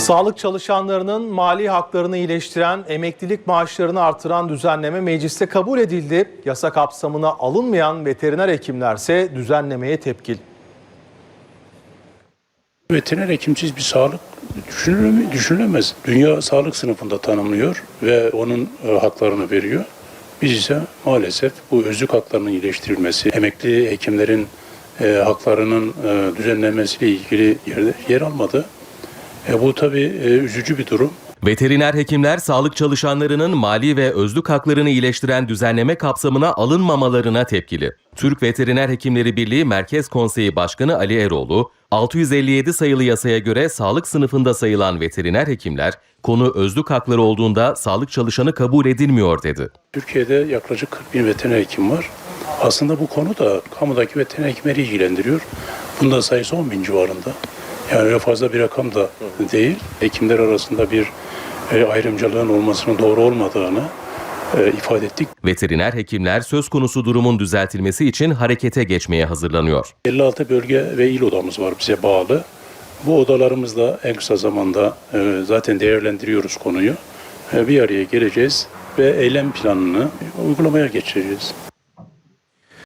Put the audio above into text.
Sağlık çalışanlarının mali haklarını iyileştiren, emeklilik maaşlarını artıran düzenleme mecliste kabul edildi. Yasa kapsamına alınmayan veteriner hekimlerse düzenlemeye tepkili. Veteriner hekimsiz bir sağlık düşünüleme- düşünülemez. Dünya sağlık sınıfında tanımlıyor ve onun e, haklarını veriyor. Biz ise maalesef bu özlük haklarının iyileştirilmesi, emekli hekimlerin e, haklarının e, düzenlenmesiyle ilgili yerde yer almadı. E, bu tabii e, üzücü bir durum. Veteriner hekimler sağlık çalışanlarının mali ve özlük haklarını iyileştiren düzenleme kapsamına alınmamalarına tepkili. Türk Veteriner Hekimleri Birliği Merkez Konseyi Başkanı Ali Eroğlu, 657 sayılı yasaya göre sağlık sınıfında sayılan veteriner hekimler, konu özlük hakları olduğunda sağlık çalışanı kabul edilmiyor dedi. Türkiye'de yaklaşık 40 bin veteriner hekim var. Aslında bu konu da kamudaki veteriner hekimleri ilgilendiriyor. Bunda sayısı 10 bin civarında. Yani öyle fazla bir rakam da değil. Hekimler arasında bir e, ayrımcılığın olmasının doğru olmadığını e, ifade ettik. Veteriner hekimler söz konusu durumun düzeltilmesi için harekete geçmeye hazırlanıyor. 56 bölge ve il odamız var bize bağlı. Bu odalarımızda en kısa zamanda e, zaten değerlendiriyoruz konuyu. Bir araya geleceğiz ve eylem planını uygulamaya geçireceğiz.